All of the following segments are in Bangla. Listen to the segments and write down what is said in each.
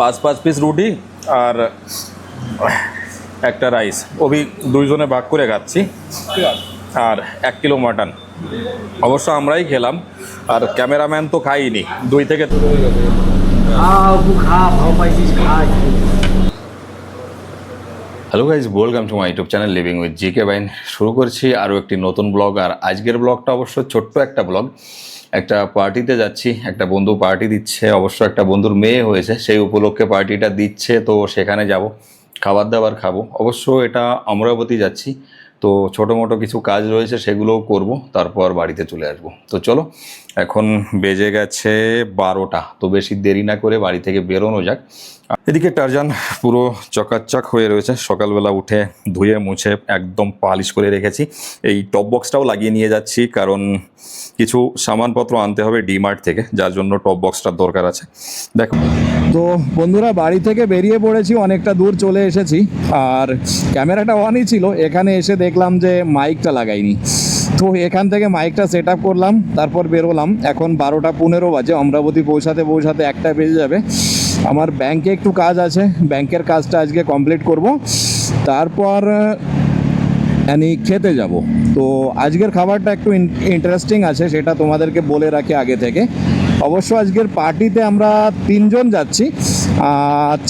পাঁচ পাঁচ পিস রুটি আর একটা রাইস ওবি দুইজনে ভাগ করে খাচ্ছি। আর এক কিলো মাটন অবশ্য আমরাই খেলাম। আর ক্যামেরাম্যান তো খাইনি। দুই থেকে hello guys welcome to my YouTube channel living with G K বাইন শুরু করছি আরও একটি নতুন ব্লগ আর আজকের ব্লগটা অবশ্য ছোট্ট একটা ব্লগ একটা পার্টিতে যাচ্ছি, একটা বন্ধু পার্টি দিচ্ছে, অবশ্য একটা বন্ধুর মেয়ে হয়েছে, সেই উপলক্ষে পার্টিটা দিচ্ছে, তো সেখানে যাব, খাবার দাবার খাব। অবশ্য এটা অমরাবতী যাচ্ছি, তো ছোটো মোটো কিছু কাজ রয়েছে, সেগুলোও করব, তারপর বাড়িতে চলে আসব। তো চলো, এখন বেজে গেছে বারোটা, তো বেশি দেরি না করে বাড়ি থেকে বেরোনো যাক। এদিকে টারজান পুরো চকাচক হয়ে রয়েছে। সকালবেলা উঠে ধুয়ে মুছে একদম পালিশ করে রেখেছি। এই টপ বক্সটাও লাগিয়ে নিয়ে যাচ্ছি কারণ কিছু সামানপত্র আনতে হবে ডিমার্ট থেকে, যার জন্য টপ বক্সটার দরকার আছে। দেখো। তো বন্ধুরা, বাড়ি থেকে বেরিয়ে পড়েছি, অনেকটা দূর চলে এসেছি। আর ক্যামেরাটা অনই ছিল, এখানে এসে দেখলাম যে মাইকটা লাগাইনি। তো এখান থেকে মাইকটা সেট করলাম, তারপর বেরোলাম। এখন বারোটা পনেরো বাজে, অমরাবতী পৌঁছাতে পৌঁছাতে একটা বেজে যাবে। আমার ব্যাংকে একটু কাজ আছে, ব্যাংকের কাজটা আজকে কমপ্লিট করব। তারপর, আমি খেতে যাব। তো আজকের খাবারটা একটু ইন্টারেস্টিং আছে, সেটা তোমাদেরকে বলে রাখি আগে থেকে। অবশ্য আজকের পার্টিতে আমরা তিনজন যাচ্ছি।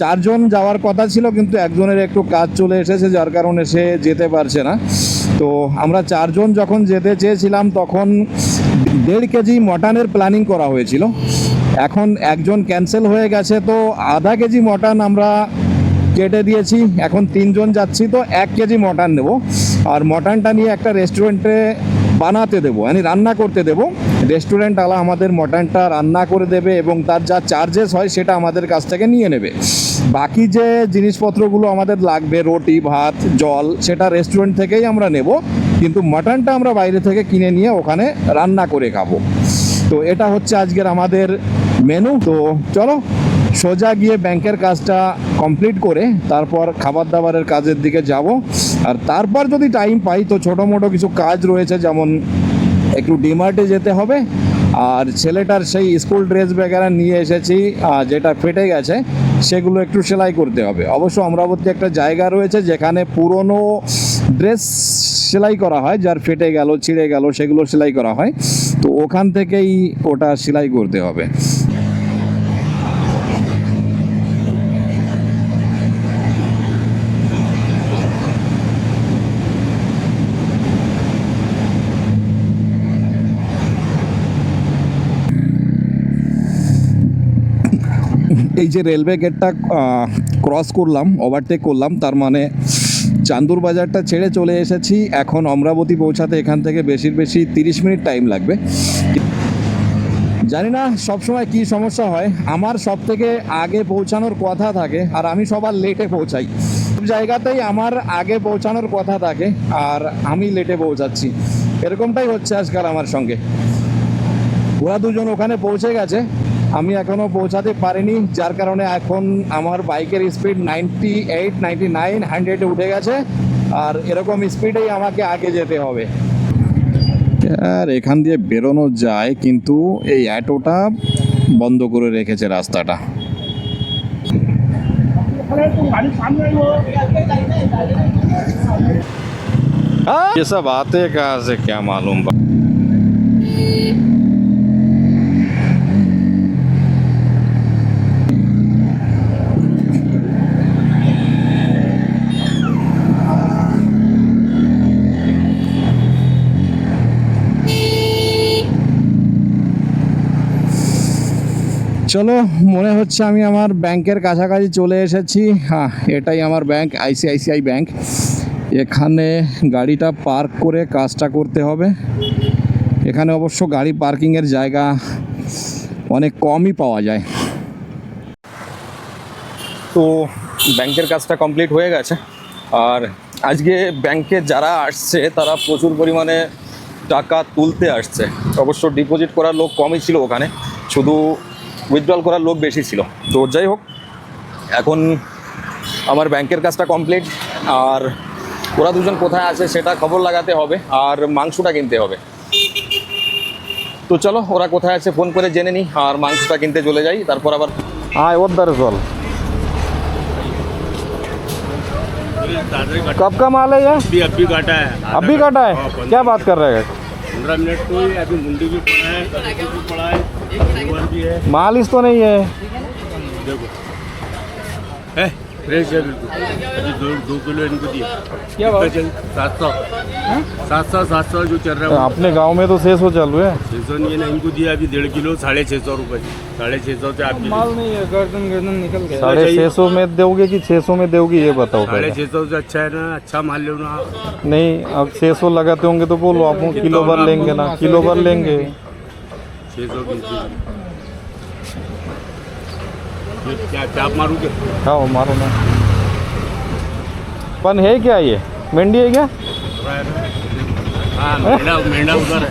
চারজন যাওয়ার কথা ছিল, কিন্তু একজনের একটু কাজ চলে এসেছে, যার কারণে সে যেতে পারছে না। তো আমরা চারজন যখন যেতে চেয়েছিলাম, তখন দেড় কেজি মটনের প্ল্যানিং করা হয়েছিল। এখন একজন ক্যান্সেল হয়ে গেছে, তো আধা কেজি মটন আমরা কেটে দিয়েছি। এখন তিনজন যাচ্ছি, তো এক কেজি মটন নেব। আর মটনটা নিয়ে একটা রেস্টুরেন্টে বানাতে দেবো মানে রান্না করতে দেবো। রেস্টুরেন্টওয়ালা আমাদের মটনটা রান্না করে দেবে এবং তার যা চার্জেস হয় সেটা আমাদের কাছ থেকে নিয়ে নেবে। বাকি যে জিনিসপত্রগুলো আমাদের লাগবে, রুটি, ভাত, জল, সেটা রেস্টুরেন্ট থেকেই আমরা নেব। কিন্তু মটনটা আমরা বাইরে থেকে কিনে নিয়ে ওখানে রান্না করে খাব। তো এটা হচ্ছে আজকের আমাদের মেনু তো চলো, সোজা গিয়ে ব্যাংকের কাজটা কমপ্লিট করে তারপর খাবার দাবারের কাজের দিকে যাব। আর তারপর যদি টাইম পাই তো ছোটো মোটো কিছু কাজ রয়েছে, যেমন একটু ডিমার্টে যেতে হবে। আর ছেলেটার সেই স্কুল ড্রেস বেগারা নিয়ে এসেছি যেটা ফেটে গেছে, সেগুলো একটু সেলাই করতে হবে। অবশ্য অমরাবতী একটা জায়গা রয়েছে যেখানে পুরনো ড্রেস সেলাই করা হয়, যার ফেটে গেল, ছিঁড়ে গেল, সেগুলো সেলাই করা হয়। তো ওখান থেকেই ওটা সেলাই করতে হবে। এই যে রেলওয়ে গেটটা ক্রস করলাম ওভারটেক করলাম, তার মানে চান্দুর বাজারটা ছেড়ে চলে এসেছি। এখন অমরাবতী পৌঁছাতে এখান থেকে বেশির বেশি তিরিশ মিনিট টাইম লাগবে। জানি না সবসময় কি সমস্যা হয়। আমার সব থেকে আগে পৌঁছানোর কথা থাকে, আর আমি সবার লেটে পৌঁছাই। সব জায়গাতেই আমার আগে পৌঁছানোর কথা থাকে, আর আমি লেটে পৌঁছাচ্ছি। এরকমটাই হচ্ছে আজকাল আমার সঙ্গে। ওরা দুজন ওখানে পৌঁছে গেছে। আমি এখনও পৌঁছাতে পারিনি যার কারণে এখন আমার বাইকের speed ninety eight ninety nine হান্ড্রেডে উঠে গেছে আর এরকম স্পিডেই আমাকে আগে যেতে হবে আর এখান দিয়ে বেরোনো যায় কিন্তু এই অ্যাটোটা বন্ধ করে রেখেছে রাস্তাটা ये सब आते कहाँ से क्या मालूम চলো, মনে হচ্ছে আমি আমার ব্যাংকের কাছাকাছি চলে এসেছি। হ্যাঁ এটাই আমার ব্যাংক, আইসিআইসিআই ব্যাংক। এখানে গাড়িটা পার্ক করে কাজটা করতে হবে। এখানে অবশ্য গাড়ি পার্কিংয়ের জায়গা অনেক কমই পাওয়া যায়। তো ব্যাংকের কাজটা কমপ্লিট হয়ে গেছে। আর আজকে ব্যাংকে যারা আসছে, তারা প্রচুর পরিমাণে টাকা তুলতে আসছে। অবশ্য ডিপোজিট করার লোক কমই ছিল ওখানে। শুধু উইথড্রল করার লোক বেশি ছিল তো যাই হোক এখন আমার ব্যাংকের কাজটা কমপ্লিট আর ওরা দুজন কোথায় আছে সেটা খবর লাগাতে হবে আর মাংসটা কিনতে হবে তো চলো ওরা কোথায় আছে ফোন করে জেনে নিই আর মাংসটা কিনতে চলে যাই তারপর আবার हाँ उधर चल कब का माल है ये अभी अभी काटा है अभी काटा है क्या बात कर रहे हैं पंद्रह मिनट को ही अभी मुंडी भी पड़ा है कद्दू भी पड़ा है लीवर भी है मालिश तो नहीं है। देखो। है? फ्रेश है बिल्कुल। दो दो किलो इनको दिया। क्या सात सौ। सात सौ सात सौ जो चल रहा है अपने गाँव में तो छः सौ चल रहे हैं। छः सौ नहीं है ना इनको दिया अभी डेढ़ किलो साढ़े छः सौ रुपये साढ़े छः सौ से आप माल नहीं है गर्दन गर्दन निकल गया। साढ़े छः सौ में दोगे कि छः सौ में दोगे ये बताओ साढ़े छः सौ से अच्छा है ना अच्छा माल लो ना। नहीं अब छः सौ लगाते होंगे तो बोलो आप किलो भर लेंगे ना किलो भर लेंगे। छः सौ बीस क्या चाप मारूँगे? खाओ मारो ना। पन है क्या ये? मंडी है क्या? हाँ मेंढा मेंढा उधर है।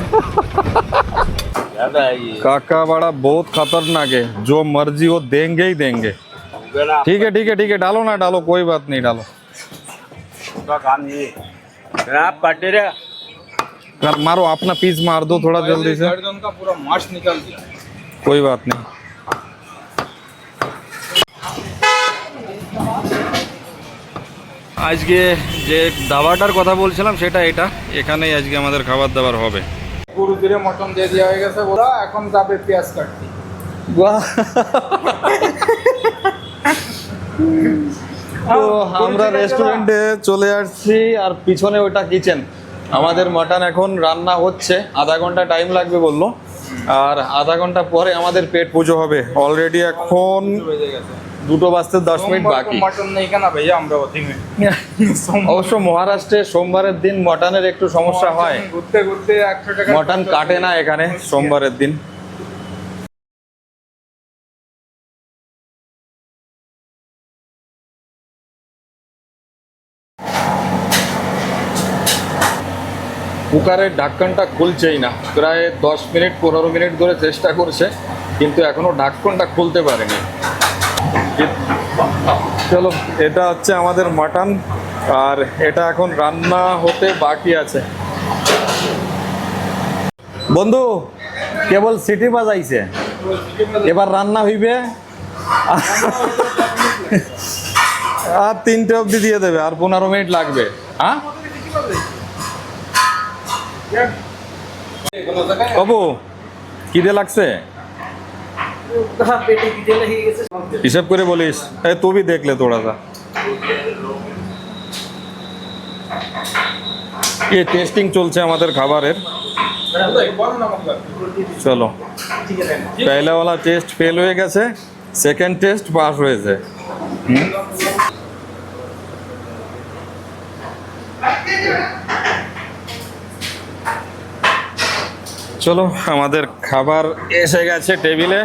है काका बड़ा बहुत खतरनाक है। जो मर्ज़ी वो देंगे ही देंगे। ठीक है ठीक है ठीक है। डालो ना डालो कोई बात नहीं डालो। का काम ये आप काटे रहे कर मारो अपना पीस मार दो थोड़ा जल्दी से गर्दन का पूरा मांस निकल गया कोई बात नहीं আজকে যে দাবাটার কথা বলছিলাম সেটা এটা এখানেই আজকে আমাদের খাবার দাবার হবে গুরু দিরে মটন দিয়ে দেওয়া হয়ে গেছে ওরা এখন যাবে পেঁয়াজ কাটতে তো আমরা রেস্টুরেন্টে চলে আসছি আর পিছনে ওটা কিচেন আমাদের মাটন এখন রান্না হচ্ছে। আধা ঘণ্টা টাইম লাগবে বলল। আর আধা ঘণ্টা পরে আমাদের পেট পুজো হবে। অলরেডি এখন দুটো বাজতে দশ মিনিট বাকি। অবশ্য মহারাষ্ট্রে সোমবারের দিন মটনের একটু সমস্যা হয়। মটন কাটে না এখানে সোমবারের দিন। কুকারের ঢাক্কনটা খুলছেই না। প্রায় দশ মিনিট, পনেরো মিনিট ধরে চেষ্টা করছে, কিন্তু এখনও ঢাক্কনটা খুলতে পারেনি। চলো, এটা হচ্ছে আমাদের মাটন, আর এটা এখন রান্না হতে বাকি আছে। বন্ধু, কেবল সিটি বাজাইছে। এবার রান্না হইবে। আর তিনটে অবধি দিয়ে দেবে, আর পনেরো মিনিট লাগবে। হ্যাঁ? বাবু কিদে লাগছে? হিসাব করে বলিস। এ তুমি দেখলে তোড়া যা। এ টেস্টিং চলছে আমাদের খাবারের। চলো। পেলাওয়ালা টেস্ট ফেল হয়ে গেছে। সেকেন্ড টেস্ট পাস হয়েছে। হুম? চলো, আমাদের খাবার এসে গেছে টেবিলে।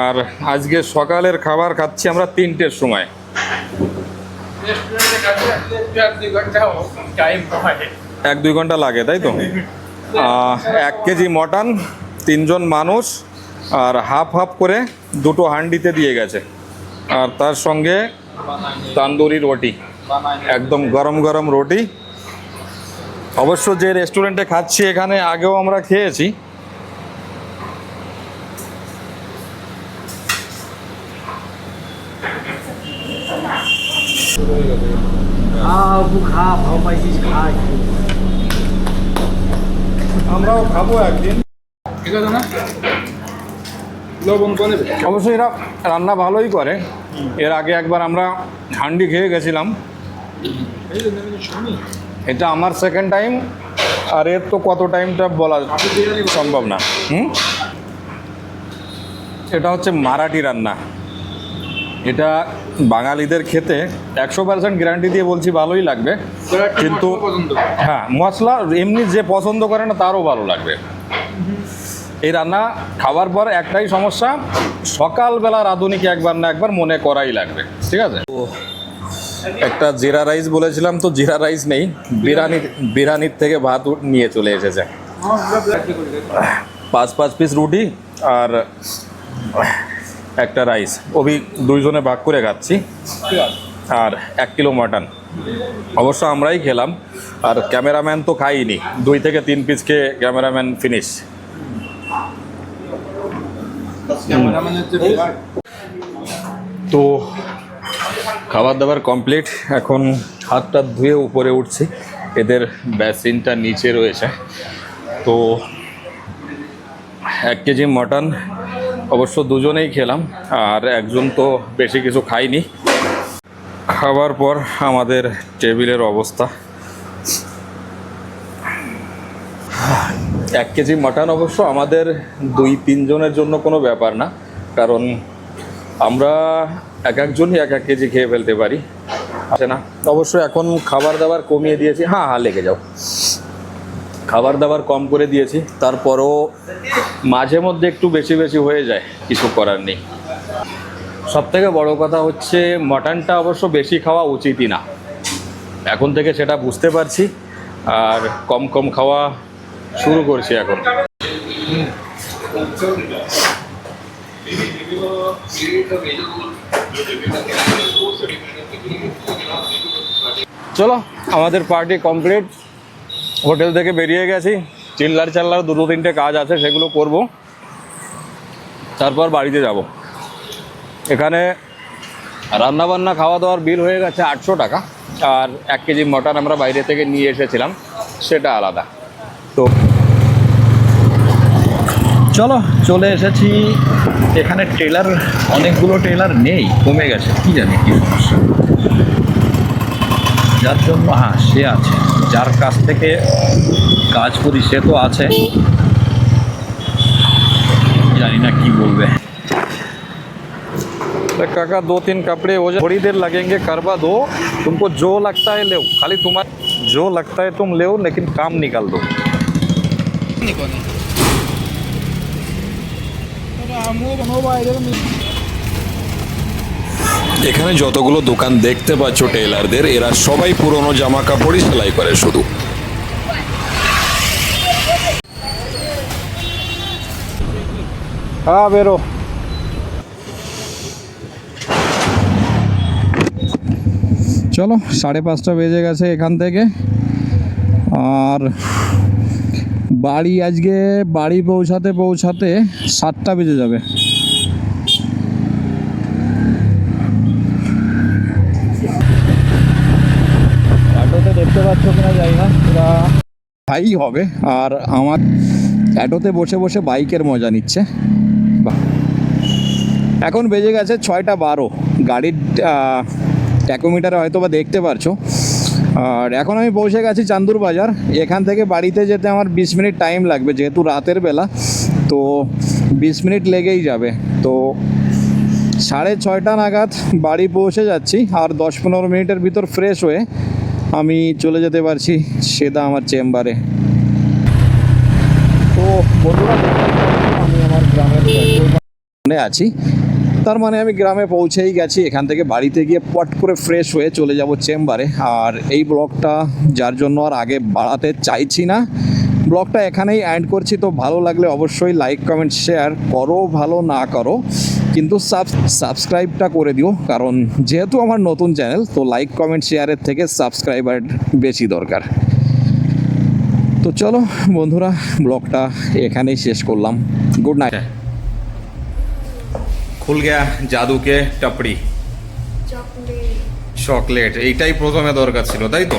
আর আজকে সকালের খাবার খাচ্ছি আমরা তিনটের সময়। এক দুই ঘণ্টা লাগে, তাই তো? এক কেজি মটন, তিনজন মানুষ, আর হাফ হাফ করে দুটো হান্ডিতে দিয়ে গেছে। আর তার সঙ্গে তান্দুরি রুটি, একদম গরম গরম রুটি। অবশ্য যে রেস্টুরেন্টে খাচ্ছি এখানে আগেও আমরা খেয়েছি। আমরাও খাব একদিন। অবশ্যই এরা রান্না ভালোই করে। এর আগে একবার আমরা হান্ডি খেয়ে গেছিলাম। এটা আমার সেকেন্ড টাইম আর এর তো কত টাইমটা বলা সম্ভব না, হুম? এটা হচ্ছে মারাঠি রান্না। এটা বাঙালিদের খেতে একশো পার্সেন্ট গ্যারান্টি দিয়ে বলছি ভালোই লাগবে, কিন্তু হ্যাঁ মশলা এমনি যে পছন্দ করে না, তারও ভালো লাগবে। এই রান্না খাওয়ার পর একটাই সমস্যা সকালবেলা রাঁধুনিকে একবার না একবার মনে করাই লাগবে, ঠিক আছে? একটা জিরা রাইস বলেছিলাম তো জিরা রাইস নেই বিরিয়ানি বিরিয়ানির থেকে ভাত নিয়ে চলে এসেছে। পাঁচ পাঁচ পিস রুটি আর একটা রাইস। ওবি দুইজনে ভাগ করে খাচ্ছি। আর এক কিলো মাটন। অবশ্য আমরাই খেলাম আর ক্যামেরাম্যান তো খাইনি। দুই থেকে তিন পিস খেয়ে ক্যামেরাম্যান ফিনিশ তো খাবার দাবার কমপ্লিট এখন হাত টাত ধুয়ে উপরে উঠছি। এদের বেসিনটা নিচে রয়েছে। তো এক কেজি মটন অবশ্য দুজনেই খেলাম, আর একজন তো বেশি কিছু খাইনি। খাবার পর আমাদের টেবিলের অবস্থা। এক কেজি মাটন অবশ্য আমাদের দুই তিনজনের জন্য কোনো ব্যাপার না, কারণ আমরা এক একজনই এক এক কেজি খেয়ে ফেলতে পারি। আছে না। অবশ্য এখন খাবার দাবার কমিয়ে দিয়েছি। হ্যাঁ হ্যাঁ লেগে যাও। খাবার দাবার কম করে দিয়েছি। তারপরও মাঝে মধ্যে একটু বেশি বেশি হয়ে যায়, কিছু করার নেই। সব থেকে বড় কথা হচ্ছে, মাটনটা অবশ্য বেশি খাওয়া উচিতই না। এখন থেকে সেটা বুঝতে পারছি। আর কম কম খাওয়া শুরু করছি এখন। চলো, আমাদের পার্টি কমপ্লিট হোটেল থেকে বেরিয়ে গেছি। চিল্লার চাল্লার দুটো তিনটে কাজ আছে, সেগুলো করব। তারপর বাড়িতে যাব। এখানে রান্নাবান্না খাওয়া দাওয়ার বিল হয়ে গেছে আটশো টাকা। আর এক কেজি মটন আমরা বাইরে থেকে নিয়ে এসেছিলাম, সেটা আলাদা। তো চলো, চলে এসেছি এখানে টেলার অনেকগুলো টেলার নেই কমে গেছে কি জানি কি সমস্যা যার জন্য হ্যাঁ সে আছে যার কাছ থেকে কাজ করি সে তো আছে জানি না কি বলবে काका दो तीन कपड़े हो जाए थोड़ी देर लगेंगे करवा दो तुमको जो लगता है ले खाली तुम्हारा जो लगता है तुम ले लेकिन काम निकाल दो এখানে যতগুলো দোকান দেখতে পাচ্ছ টেলারদের এরা সবাই পুরনো জামা কাপড়ই সেলাই করে শুধু। হ্যাঁ বেরো। চলো, সাড়ে পাঁচটা বেজে গেছে এখান থেকে। আর বাড়ি আজকে, বাড়ি পৌঁছাতে পৌঁছাতে সাতটা বেজে যাবে। অটোতে দেখতে না ভাই হবে। আর আমার অ্যাটোতে বসে বসে বাইকের মজা নিচ্ছে। এখন বেজে গেছে ছয়টা বারো। গাড়ির ট্যাকোমিটারে হয়তো বা দেখতে পারছ। আর এখন আমি পৌঁছে গেছি চান্দুর বাজার। এখান থেকে বাড়িতে যেতে আমার বিশ মিনিট টাইম লাগবে, যেহেতু রাতের বেলা। তো বিশ মিনিট লেগেই যাবে। তো সাড়ে ছয়টা নাগাদ বাড়ি পৌঁছে যাচ্ছি আর দশ পনেরো মিনিটের ভিতর ফ্রেশ হয়ে আমি চলে যেতে পারছি সেটা আমার চেম্বারে। তো আমি আমার গ্রামের আছি। তার মানে আমি গ্রামে পৌঁছেই গেছি, এখান থেকে বাড়িতে গিয়ে পট করে ফ্রেশ হয়ে চলে যাব চেম্বারে। আর এই ব্লগটা যার জন্য আর আগে বাড়াতে চাইছি না, ব্লগটা এখানেই অ্যান্ড করছি। তো ভালো লাগলে অবশ্যই লাইক কমেন্ট শেয়ার করো, ভালো না করো, কিন্তু সাব সাবস্ক্রাইবটা করে দিও। কারণ যেহেতু আমার নতুন চ্যানেল তো লাইক কমেন্ট শেয়ারের থেকে সাবস্ক্রাইবার বেশি দরকার। তো চলো বন্ধুরা, ব্লগটা এখানেই শেষ করলাম। গুড নাইট খুল গেয়া জাদুকে টাপড়ি। চকলেট। চকলেট এইটাই প্রথমে দরকার ছিল তাই তো?